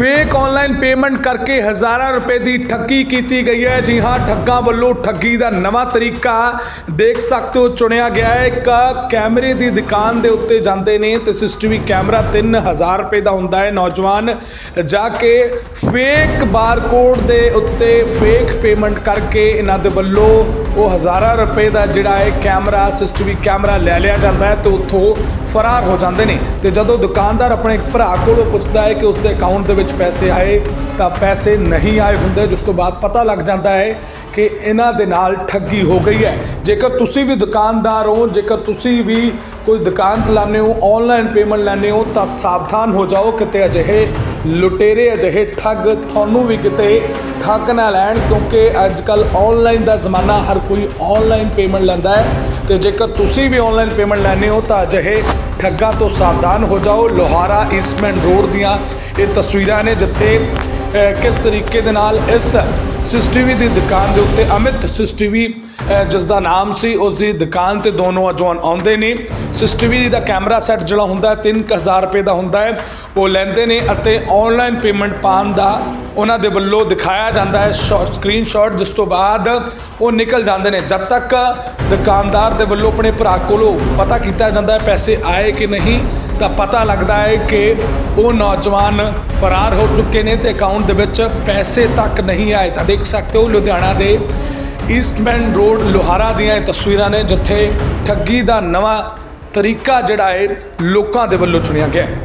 Fake online payment ਕਰਕੇ ਹਜ਼ਾਰਾਂ ਰੁਪਏ ਦੀ ਠੱਗੀ ਕੀਤੀ ਗਈ ਹੈ। ਜੀ ਹਾਂ, ਠੱਗਾਂ ਵੱਲੋਂ ਠੱਗੀ ਦਾ ਨਵਾਂ ਤਰੀਕਾ ਦੇਖ ਸਕਦੇ ਹੋ, ਚੁਣਿਆ ਗਿਆ ਹੈ। ਇੱਕ ਕੈਮਰੇ ਦੀ ਦੁਕਾਨ ਦੇ ਉੱਤੇ ਜਾਂਦੇ ਨੇ ਤੇ ਸਿਸਟਮੀ ਕੈਮਰਾ 3000 ਰੁਪਏ ਦਾ ਹੁੰਦਾ ਹੈ। ਨੌਜਵਾਨ ਜਾ ਕੇ ਫੇਕ ਬਾਰਕੋਡ ਦੇ ਉੱਤੇ ਫੇਕ ਪੇਮੈਂਟ ਕਰਕੇ ਇਹਨਾਂ ਦੇ ਵੱਲੋਂ ਉਹ ਹਜ਼ਾਰਾਂ ਰੁਪਏ ਦਾ ਜਿਹੜਾ ਹੈ ਕੈਮਰਾ ਸਿਸਟਮੀ ਕੈਮਰਾ ਲੈ ਲਿਆ ਜਾਂਦਾ ਹੈ ਤੇ ਉੱਥੋਂ ਫਰਾਰ ਹੋ ਜਾਂਦੇ ਨੇ ਤੇ ਜਦੋਂ ਦੁਕਾਨਦਾਰ ਆਪਣੇ ਭਰਾ ਕੋਲੋਂ ਪੁੱਛਦਾ ਹੈ ਕਿ ਉਸਦੇ ਅਕਾਊਂਟ ਦੇ ਵਿੱਚ ਪੈਸੇ ਆਏ, ਤਾਂ ਪੈਸੇ ਨਹੀਂ ਆਏ ਹੁੰਦੇ, ਜਿਸ ਤੋਂ ਬਾਅਦ ਪਤਾ ਲੱਗ ਜਾਂਦਾ ਹੈ ਕਿ ਇਹਨਾਂ ਦੇ ਨਾਲ ਠੱਗੀ ਹੋ ਗਈ ਹੈ। ਜੇਕਰ ਤੁਸੀਂ ਵੀ ਦੁਕਾਨਦਾਰ ਹੋ, ਜੇਕਰ ਤੁਸੀਂ ਵੀ ਕੋਈ ਦੁਕਾਨ ਚਲਾਉਂਦੇ ਹੋ ਆਨਲਾਈਨ ਪੇਮੈਂਟ ਲੈਂਦੇ ਹੋ, ਤਾਂ ਸਾਵਧਾਨ ਹੋ ਜਾਓ ਕਿਤੇ ਅਜਿਹੇ ਲੁਟੇਰੇ, ਅਜਿਹੇ ਠੱਗ ਤੁਹਾਨੂੰ ਵੀ ਕਿਤੇ ਠੱਗ ਨਾ ਲੈਣ ਕਿਉਂਕਿ ਅੱਜ ਕੱਲ ਆਨਲਾਈਨ ਦਾ ਜ਼ਮਾਨਾ ਹਰ ਕੋਈ ਆਨਲਾਈਨ ਪੇਮੈਂਟ ਲੈਂਦਾ ਹੈ ਤੇ ਜੇਕਰ ਤੁਸੀਂ ਵੀ ਆਨਲਾਈਨ ਪੇਮੈਂਟ ਲੈਂਦੇ ਹੋ, ਤਾਂ ਅਜਿਹੇ ਠੱਗਾਂ ਤੋਂ ਸਾਵਧਾਨ ਹੋ ਜਾਓ। ਲੋਹਾਰਾ ਈਸਟਮੈਨ ਰੋਡ ਦੀਆਂ ਇਹ ਤਸਵੀਰਾਂ ਨੇ ਜਿੱਥੇ ਕਿਸ ਤਰੀਕੇ ਦੇ ਨਾਲ ਇਸ ਸਿਸਟੀਵੀ ਦੀ ਦੁਕਾਨ ਦੇ ਉੱਤੇ ਅਮਿਤ ਸਿਸਟੀਵੀ ਜਿਸ ਦਾ ਨਾਮ ਸੀ, ਉਸ ਦੀ ਦੁਕਾਨ ਤੇ ਦੋ ਨੌਜਵਾਨ ਆਉਂਦੇ ਨੇ। ਸਿਸਟੀਵੀ ਦਾ ਕੈਮਰਾ ਸੈੱਟ ਜਿਹੜਾ ਹੁੰਦਾ ਹੈ 3000 ਰੁਪਏ ਦਾ ਹੁੰਦਾ ਹੈ। ਉਹ ਲੈਂਦੇ ਨੇ ਅਤੇ ਆਨਲਾਈਨ ਪੇਮੈਂਟ ਪਾਉਣ ਦਾ ਉਹਨਾਂ ਦੇ ਵੱਲੋਂ ਦਿਖਾਇਆ ਜਾਂਦਾ ਹੈ। ਸਕਰੀਨਸ਼ਾਟ ਜਿਸ ਤੋਂ ਬਾਅਦ ਉਹ ਨਿਕਲ ਜਾਂਦੇ ਨੇ। ਜਦ ਤੱਕ ਦੁਕਾਨਦਾਰ ਦੇ ਵੱਲੋਂ ਆਪਣੇ ਭਰਾ ਕੋਲੋਂ ਪਤਾ ਕੀਤਾ ਜਾਂਦਾ ਹੈ ਪੈਸੇ ਆਏ ਕਿ ਨਹੀਂ, ਤਾਂ ਪਤਾ ਲੱਗਦਾ ਹੈ ਕਿ ਉਹ ਨੌਜਵਾਨ ਫਰਾਰ ਹੋ ਚੁੱਕੇ ਨੇ ਤੇ ਅਕਾਊਂਟ ਦੇ ਵਿੱਚ ਪੈਸੇ ਤੱਕ ਨਹੀਂ ਆਏ। ਤਾਂ ਦੇਖ ਸਕਦੇ ਹੋ, ਲੁਧਿਆਣਾ ਦੇ ਈਸਟਮੈਨ ਰੋਡ ਲੋਹਾਰਾ ਦੀਆਂ ਇਹ ਤਸਵੀਰਾਂ ਨੇ, ਜਿੱਥੇ ਠੱਗੀ ਦਾ ਨਵਾਂ ਤਰੀਕਾ ਜਿਹੜਾ ਹੈ, ਲੋਕਾਂ ਦੇ ਵੱਲੋਂ ਚੁਣਿਆ ਗਿਆ ਹੈ।